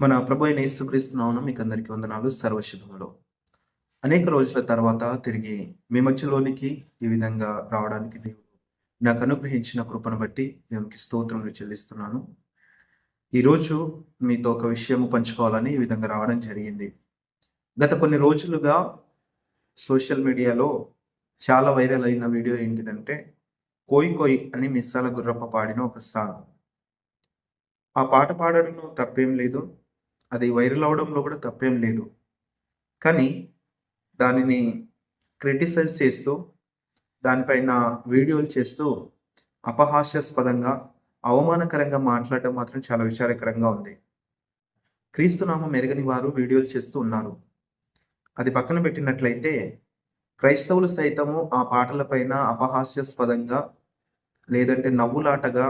మన ప్రభు అయిన యేసుక్రీస్తు మీకు అందరికీ వందనాలు. సర్వశుభములు అనేక రోజుల తర్వాత తిరిగి మీ మధ్యలోనికి ఈ విధంగా రావడానికి దేవుడు నాకు అనుగ్రహించిన కృపను బట్టి దేవునికి స్తోత్రములు చెల్లిస్తున్నాను. ఈరోజు మీతో ఒక విషయము పంచుకోవాలని ఈ విధంగా రావడం జరిగింది. గత కొన్ని రోజులుగా సోషల్ మీడియాలో చాలా వైరల్ అయిన వీడియో ఏంటిదంటే కోయి కోయి అని మిస్సాల గుర్రప్ప పాడిన ఒక సాంగ్. ఆ పాట పాడడంలో తప్పేం లేదు. అది వైరల్ అవడంలో కూడా తప్పేం లేదు. కానీ దానిని క్రిటిసైజ్ చేస్తూ దానిపైన వీడియోలు చేస్తూ అపహాస్యాస్పదంగా అవమానకరంగా మాట్లాడడం మాత్రం చాలా విచారకరంగా ఉంది. క్రీస్తునామం మెరుగని వారు వీడియోలు చేస్తూ ఉన్నారు. అది పక్కన పెట్టినట్లయితే క్రైస్తవులు సైతము ఆ పాటలపైన అపహాస్యాస్పదంగా లేదంటే నవ్వులాటగా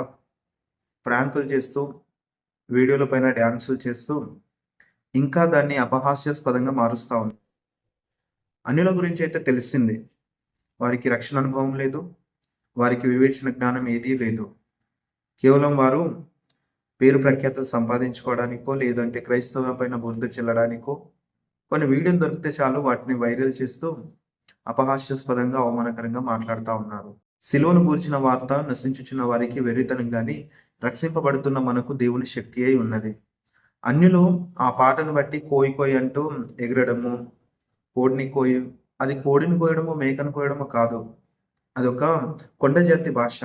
ప్రాంకులు చేస్తూ వీడియోల పైన డ్యాన్సులు చేస్తూ ఇంకా దాన్ని అపహాస్యాస్పదంగా మారుస్తూ ఉంది. అన్యుల గురించి అయితే తెలిసింది. వారికి రక్షణ అనుభవం లేదు. వారికి వివేచన జ్ఞానం ఏదీ లేదు. కేవలం వారు పేరు ప్రఖ్యాతలు సంపాదించుకోవడానికో లేదంటే క్రైస్తవం పైన బురద చెల్లడానికో కొన్ని వీడియోలు దొరికితే చాలు వాటిని వైరల్ చేస్తూ అపహాస్యాస్పదంగా అవమానకరంగా మాట్లాడుతూ ఉన్నారు. సిలువను గూర్చిన వార్త నశించుచున్న వారికి వెర్రితనం కానీ రక్షింపబడుతున్న మనకు దేవుని శక్తి అయి ఉన్నది. అన్యులు ఆ పాటను బట్టి కోయి కోయి అంటూ ఎగరడము కోడిని కోయి అది కోడిని కోయడము మేకను కోయడము కాదు. అదొక కొండ జాతి భాష.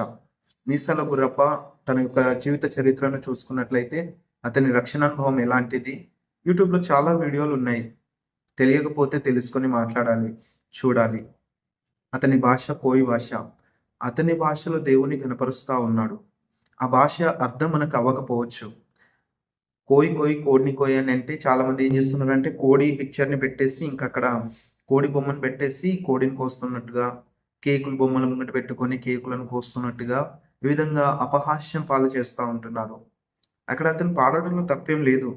మీసాల గుర్రప్ప తన యొక్క జీవిత చరిత్రను చూసుకున్నట్లయితే అతని రక్షణ అనుభవం ఎలాంటిది? యూట్యూబ్లో చాలా వీడియోలు ఉన్నాయి. తెలియకపోతే తెలుసుకొని మాట్లాడాలి చూడాలి. అతని భాష కోయి భాష. అతని భాషలో దేవుని కనపరుస్తా ఉన్నాడు. ఆ భాష అర్థం మనకు అవ్వకపోవచ్చు. కోయి కోయి కోడిని కోయి అని అంటే చాలా మంది ఏం చేస్తున్నారంటే కోడి పిక్చర్ని పెట్టేసి ఇంకా అక్కడ కోడి బొమ్మను పెట్టేసి కోడిని కోస్తున్నట్టుగా కేకులు బొమ్మల ముంగట పెట్టుకొని కేకులను కోస్తున్నట్టుగా ఈ విధంగా అపహాస్యం పాలు చేస్తూ ఉంటున్నారు. అక్కడ అతను పాడడంలో తప్పేం లేదు.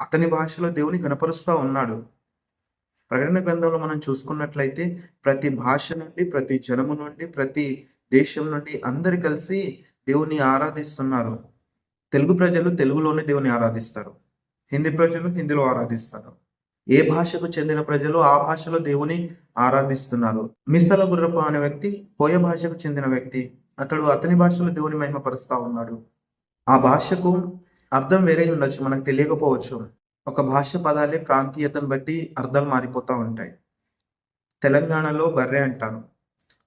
అతని భాషలో దేవుని కనపరుస్తూ ఉన్నాడు. ప్రకటన గ్రంథంలో మనం చూసుకున్నట్లయితే ప్రతి భాష నుండి ప్రతి జనము నుండి ప్రతి దేశం నుండి అందరు కలిసి దేవుని ఆరాధిస్తున్నారు. తెలుగు ప్రజలు తెలుగులోనే దేవుని ఆరాధిస్తారు. హిందీ ప్రజలు హిందీలో ఆరాధిస్తారు. ఏ భాషకు చెందిన ప్రజలు ఆ భాషలో దేవుని ఆరాధిస్తున్నారు. మిస్తల గుర్రప్ప అనే వ్యక్తి పోయ భాషకు చెందిన వ్యక్తి అతడు అతని భాషలో దేవుని మహిమపరుస్తా ఉన్నాడు. ఆ భాషకు అర్థం వేరే ఉండొచ్చు మనకు తెలియకపోవచ్చు. ఒక భాష పదాలే ప్రాంతీయతను బట్టి అర్థాలు మారిపోతూ ఉంటాయి. తెలంగాణలో బర్రె అంటారు.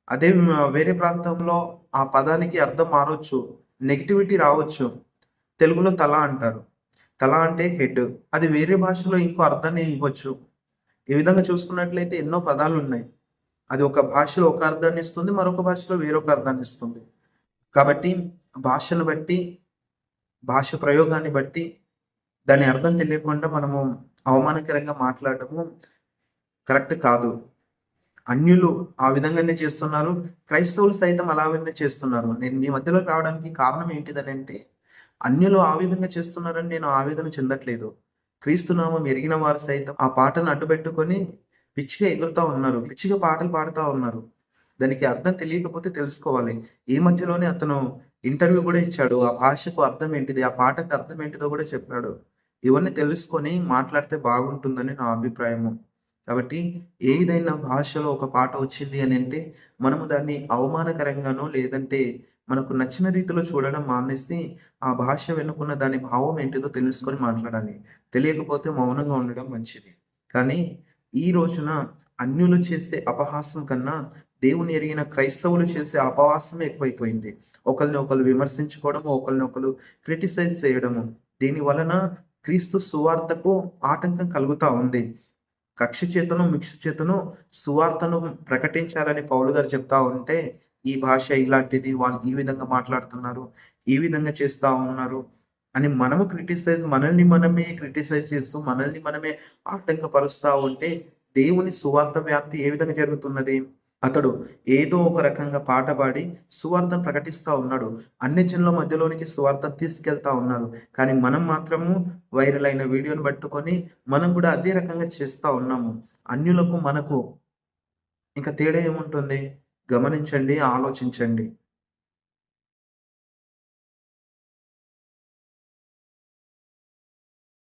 అదే వేరే ప్రాంతంలో ఆ పదానికి అర్థం మారవచ్చు నెగిటివిటీ రావచ్చు. తెలుగులో తల అంటారు. తల అంటే హెడ్. అది వేరే భాషలో ఇంకో అర్థాన్ని ఇవ్వచ్చు. ఈ విధంగా చూసుకున్నట్లయితే ఎన్నో పదాలు ఉన్నాయి. అది ఒక భాషలో ఒక అర్థాన్ని ఇస్తుంది మరొక భాషలో వేరొక అర్థాన్ని ఇస్తుంది. కాబట్టి భాషను బట్టి భాష ప్రయోగాన్ని బట్టి దాని అర్థం తెలియకుండా మనము అవమానకరంగా మాట్లాడటము కరెక్ట్ కాదు. అన్యులు ఆ విధంగానే చేస్తున్నారు. క్రైస్తవులు సైతం అలా విధంగా చేస్తున్నారు. నేను మీ మధ్యలో రావడానికి కారణం ఏంటిదనంటే అన్యులు ఆ విధంగా చేస్తున్నారని నేను ఆవేదన చెందట్లేదు. క్రీస్తునామం ఎరిగిన వారు సైతం ఆ పాటను అడ్డుపెట్టుకొని పిచ్చిగా ఎగురుతా ఉన్నారు. పిచ్చిగా పాటలు పాడుతూ ఉన్నారు. దానికి అర్థం తెలియకపోతే తెలుసుకోవాలి. ఈ మధ్యలోనే అతను ఇంటర్వ్యూ కూడా ఇచ్చాడు. ఆ భాషకు అర్థం ఏంటిది? ఆ పాటకు అర్థం ఏంటిదో కూడా చెప్పాడు. ఇవన్నీ తెలుసుకొని మాట్లాడితే బాగుంటుందని నా అభిప్రాయము. కాబట్టి ఏదైనా భాషలో ఒక పాట వచ్చింది అని అంటే మనము దాన్ని అవమానకరంగానో లేదంటే మనకు నచ్చిన రీతిలో చూడడం మానేసి ఆ భాష వెనుకున్న దాని భావం ఏంటిదో తెలుసుకొని మాట్లాడాలి. తెలియకపోతే మౌనంగా ఉండడం మంచిది. కానీ ఈ రోజున అన్యులు చేసే అపహాసం కన్నా దేవుని ఎరిగిన క్రైస్తవులు చేసే అపహాసమే ఎక్కువైపోయింది. ఒకరిని ఒకరు విమర్శించుకోవడము ఒకరిని ఒకరు క్రిటిసైజ్ చేయడము. దీని వలన క్రీస్తు సువార్తకు ఆటంకం కలుగుతా ఉంది. కక్ష చేతను మిక్ష చేతను సువార్తను ప్రకటించాలని పౌలు గారు చెప్తా ఉంటే ఈ భాష ఇలాంటిది వాళ్ళు ఈ విధంగా మాట్లాడుతున్నారు ఈ విధంగా చేస్తా ఉన్నారు అని మనము క్రిటిసైజ్ మనల్ని మనమే క్రిటిసైజ్ చేస్తూ మనల్ని మనమే ఆటంకపరుస్తా ఉంటే దేవుని సువార్త వ్యాప్తి ఏ విధంగా జరుగుతున్నది? అతడు ఏదో ఒక రకంగా పాట పాడి సువార్తను ప్రకటిస్తూ ఉన్నాడు. అన్ని జనుల మధ్యలోనికి సువార్త తీసుకెళ్తా ఉన్నారు. కానీ మనం మాత్రము వైరల్ అయిన వీడియోని పట్టుకొని మనం కూడా అదే రకంగా చేస్తూ ఉన్నాము. అన్యులకు మనకు ఇంకా తేడా ఏముంటుంది? గమనించండి ఆలోచించండి.